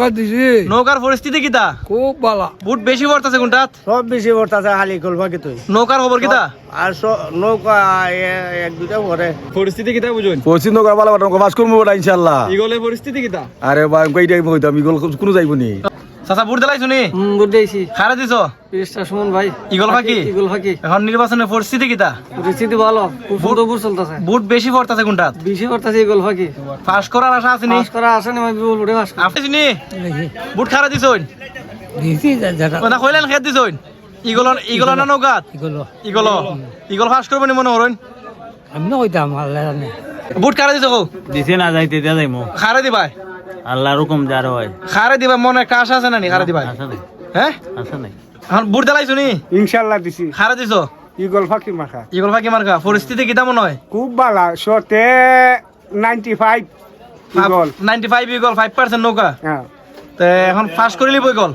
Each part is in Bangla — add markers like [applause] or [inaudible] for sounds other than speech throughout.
নৌকা দিছি। নৌকার পরিস্থিতি কিতা? খুব ভালো বুট বেশি বর্তাছে কোনটাত? সব বেশি বর্তাছে হালি কলবা কি তুই? নৌকার খবর কিতা? আর নৌকা এ- এক দুটা পরে পরিস্থিতি কিতা বুঝুন? পরিস্থিতি নৌকা বালা নৌকা বাস করব ওটা ইনশাল্লাহ ইগলের পরিস্থিতি কিতা? আরে কইটাই ইগল কোনো যাইব নি। চাচা বুট দিলাই শুনি হুম বুঝেছি খারা দিছ? পিসটা সুমন ভাই। ইগল ফাঁকি? ইগল ফাঁকি। এখন নির্বাচনের পরিস্থিতি কিতা? পরিস্থিতি ভালো। খুব সুন্দর বুট চলতেছে। বুট বেশি পড়তাছে কোনটাত? বেশি করতেছে ইগল ফাঁকি। পাস করার আশা আছে নি? পাস করা আসেনি আমি বিপুল বুটে পাস আপনি শুনি বুট খারা দিছি দাদা না কইলেন খেত দিছইন। ইগল ইগল না নৌকাত? ইগল ইগল ইগল ফাঁস করবে নি মনে হরইন আমি না কইতাম আল্লাহ জানে। বুট খারা দিছ দিছে না যাইতে দিয়া যাইমু। খারে দিবাই? আল্লাহ রকম যার হয়। খারে দিবা মনে একটা আশা আছে না নি? খারে দিবাই আছে নাই হ্যাঁ? আছে নাই এখন বুট দিলাই শুনি ইনশাল্লাহ দিছি। খারে দিছ? ইগল ফাঁকি মাখা। ইগল ফাঁকি মার্কা পরিস্থিতি কিতা মনে হয়? খুব ভালো শতে ninety five eagle ninety five eagle five percent নৌকা। হ্যাঁ। তে এখন ফাঁস করে লিব ইগল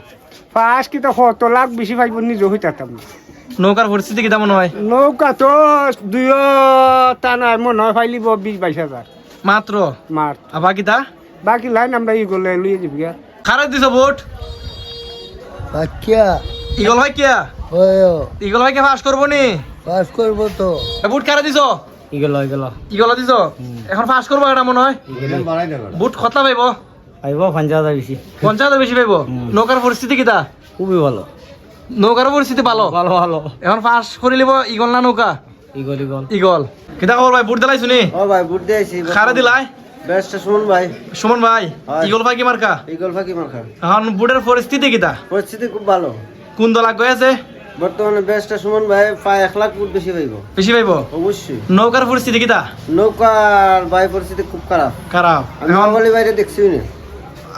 পাঁচ কি তো কত লাখ বেশি পাইব নিজে হইতাম নৌকার পরিস্থিতি কিতা মনে হয়? নৌকা তো দুইও টানার মনে হয় ফাইলিব বিশ বাইশ হাজার। মাত্র? মার আর বাকিটা বাকি লাইন আমরা ইগলে লুয়ে যাবি গা। খারে দিছ বুট বাকিয়া ইগল ভাই কিয়া? ইগল ভাই কে ফাঁস করব নি? পাস করব তো। এ বুট খারে দিছ? Eagle eagle. ইগল দিছ? এখন ফাঁস করব এটা মনে হয়? বুট খতলা পাইব? আইব পঞ্চাশ হাজার বেশি। পঞ্চাশ বেশি পাইব? নৌকার পরিস্থিতি কিতা? খুবই ভালো। নৌকার পরিস্থিতি ভালো? ভালো ভালো। এখন ফাঁস করে লিব ইগল না নৌকা? Eagle eagle. ইগল। কিতা খবর ভাই বুট দিলাই শুনি ও ভাই বুট দিয়েছি। খারে দিলাই? বেস্ট শুন ভাই। সুমন ভাই। ইগল ভাই কি মার্কা? ইগল ফাঁকি মাখা এখন বুটের পরিস্থিতি কিতা? পরিস্থিতি খুব ভালো। কোন দল আগ আছে? বর্তমানে বেস্টটা সুমন ভাই প্রায় এক লাখ ফুট বেশি পাইব। বেশি পাইব? অবশ্যই। নৌকার পরিস্থিতি কিতা? নৌকার বাই পরিস্থিতি খুব খারাপ। খারাপ। আমি মহাবলী বাইরে দেখছি না।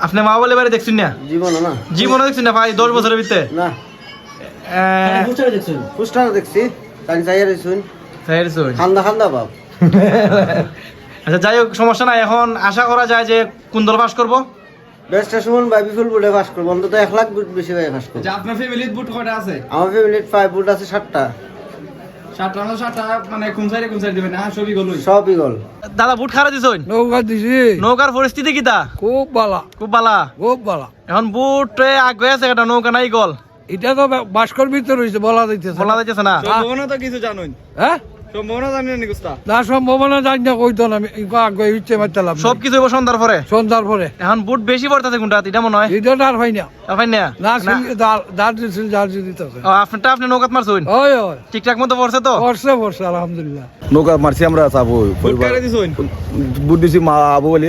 আপনি মা বলে বাড়ি দেখছেন না? জীবন না। জীবনে দেখছেন না ভাই দশ বছরের ভিতরে? না। পুস্টার দেখছি। তাই চাইয়া রইছুন। তাই আর খান্দা খান্দা বাপ। [laughs] আচ্ছা যাই হোক সমস্যা নাই। এখন আশা করা যায় যে কোন দল পাস করব? বেস্টটা সুমন ভাই বিপুল বুটে পাস করব। অন্তত এক লাখ বুট বেশি ভাই পাস করব। আপনার ফ্যামিলির বুট কয়টা আছে? আমার ফ্যামিলির ফাইভ বুট আছে সাতটা। মানে দাদা বুট খারা নৌকা দিছি। নৌকার পরিস্থিতি কিতা খুব ভালো খুব বালা। খুব ভালো এখন বুট আগে আছে একটা নৌকা নাই গল এটা তো বাস্কর ভিতরে রয়েছে বলা যাইতেছে বলা যাইতেছে না। তো কিছু জানুন হ্যাঁ? না গুস্তা না সম্ভাবনা জানি না কইতো না আগে ইচ্ছে মারতাম সব কিছু হইব সন্ধ্যার পরে? সন্ধ্যার পরে। এখন বুট বেশি পড়তেছে কোনটা? এটা মনে হয়। এটা আর হয় না। আপনি না? না দাঁড় দিছিল দাঁড় দিতেছে আপনারটা আপনি নৌকাত মারছুন? ওই ওই। ঠিকঠাক মতো পড়ছে তো? বর্ষে পড়ছে আলহামদুলিল্লাহ। নৌকা মারছি আমরা চাবো বুট দিছি মা আবু বলি।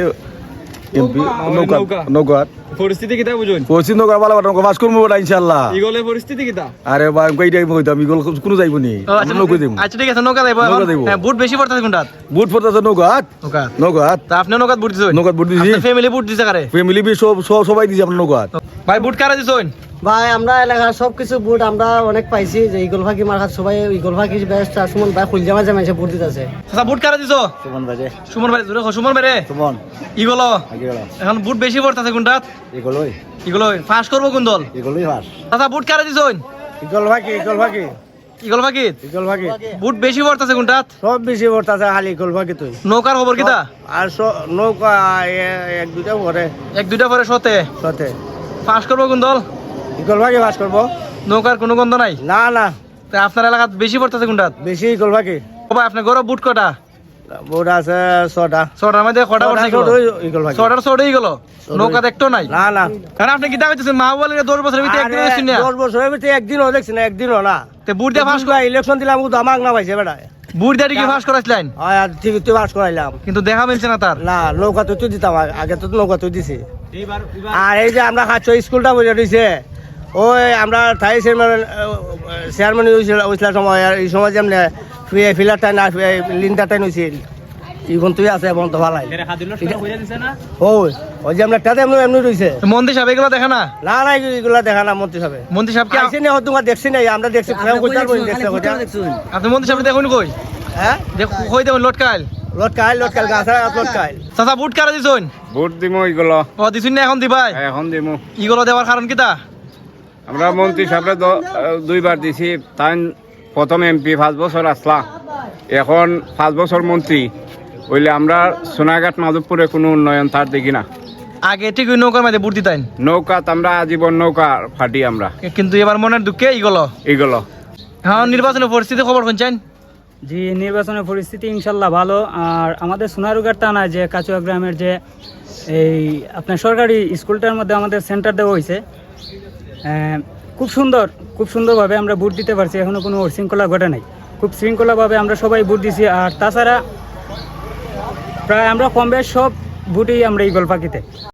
এমপি নৌকা নৌকা পরিস্থিতি কিতা বুঝুন? পশ্চিম নগর বালা বাটা বাস করব ওটা ইনশাল্লাহ ইগলের পরিস্থিতি কিতা? আরে বা কইটাই কইতাম ইগল কোনো যাইব নি। আচ্ছা, নৌকা দিব আচ্ছা ঠিক আছে নৌকা যাইব। নৌকা যাইব। হ্যাঁ বুট বেশি পড়তেছে কোনটা বুট পড়তেছে নৌকা নৌকা নৌকা তা আপনি নৌকাত বুট দিছুন? নৌকা বুট দিছি। ফ্যামিলি বুট দিছে কারে? ফ্যামিলি বি সব সব- সবাই দিছি আপনার নৌকা ভাই বুট কারা দিছুন? ভাই আমরা এলাকার সব কিছু বুট আমরা অনেক পাইছি যে ইগল ফাঁকি মার্কাত সবাই ইগল ফাঁকি বেস্ট আর সুমন ভাই খুলজা মাঝে মাঝে বুট দিতেছে আচ্ছা বুট কারে দিছো? সুমন ভাই সুমন ভাই জোরে সুমন ভাই রে সুমন ইগল এখন বুট বেশি পড়তেছে কোনটাত? এগুলোই ইগল ফাঁস করব কোন দল? এগুলোই হাস আচ্ছা বুট কারে দিছুন ইগল ফাঁকি ইগল ফাঁকি। ইগল বাকিত ইগল ফাঁকি। বুট বেশি পড়তেছে কোনটাত? সব বেশি ভরতাছে হালি ইগল ফাঁকি তুই। নৌকার খবর কিতা? আর স- নৌকা এক দুটা ভরে এক দুইটা পরে সতে সাথে ফাঁস করব কোন দল? ফাঁকি বাস করব। নৌকার কোনো গন্ধ নাই? না না। তা আপনার এলাকাত বেশি পড়তেছে কোনটাত বেশি ও আপনার গরম বুট কটা? আছে ছটা। ছটার মধ্যে কটা পড়ছে ছোট ছটার ছটাই গেল নৌকা দেখতো নাই? না না। কারণ আপনি কিতা কইতেছেন মা বলে দশ বছরের ভিতরে একদিন আরে, দেখছেন না। দশ বছরের ভিতরে একদিনও দেখছি না একদিনও না। তে বুট দিয়ে ফাঁস ফাঁস ইলেকশন দিলাম কিন্তু আমাক না পাইছে বেটা বুট দিয়ে কি ফাঁস করাইছিলেন হয় করাইলাম। কিন্তু দেখা মিলছে না তার। না নৌকা তো তুই দিতাম আগে- তো নৌকা তুই দিছি। আর এই যে আমরা স্কুলটা বুঝে দিছে। ওই আমরা থাই চেয়ারম্যান চেয়ারম্যান হয়েছিল সময় আর এই সময় যেমন ফিলার টাইম আর হয়েছিল ইগুন তুই আছে এবং তো ভালাই। ওই ওই যে আমরা টাতে এমনি মন্দির সাহেব এগুলো দেখা না? না না এগুলা দেখা না মন্ত্রী সাহেব। মন্দির সাহেব কি না তোমার দেখছি না আমরা দেখছি দেখছি। আপনি মন্দির সাহেব দেখুন কই? হ্যাঁ? দেখ কই দেবেন লটকাইল? লট কাইল লট কাইল গাছ লট কাইল চাচা বুট কারা দিছুন? ভোট দিমু এগুলো ও দিছুন না এখন দিবাই এখন দিমু। ইগুলো দেওয়ার কারণ কিতা আমরা মন্ত্রী সাহেবরে দুইবার দিছি তাই প্রথম এমপি পাঁচ বছর আসলা। এখন পাঁচ বছর মন্ত্রী। হইলে আমরা সোনাঘাট মাধবপুরে কোনো উন্নয়ন তার দেখি না। আগে ঠিক নৌকার মধ্যে বুট দিতেন নৌকা আমরা আজীবন নৌকা ফাটি আমরা। কিন্তু এবার মনের দুঃখে ইগলো এগুলো হ্যাঁ নির্বাচনের পরিস্থিতি খবর শুনছেন? জি নির্বাচনের পরিস্থিতি ইনশাল্লাহ ভালো। আর আমাদের সোনারুগার থানায় যে কাচুয়া গ্রামের যে এই আপনার সরকারি স্কুলটার মধ্যে আমাদের সেন্টার দেওয়া হয়েছে খুব সুন্দর, খুব সুন্দরভাবে আমরা ভোট দিতে পারছি। এখনও কোনো শৃঙ্খলা ঘটে নাই। খুব শৃঙ্খলাভাবে আমরা সবাই ভোট দিছি। আর তাছাড়া প্রায় আমরা কম বেশ সব ভোটেই আমরা ইগল পাখিতে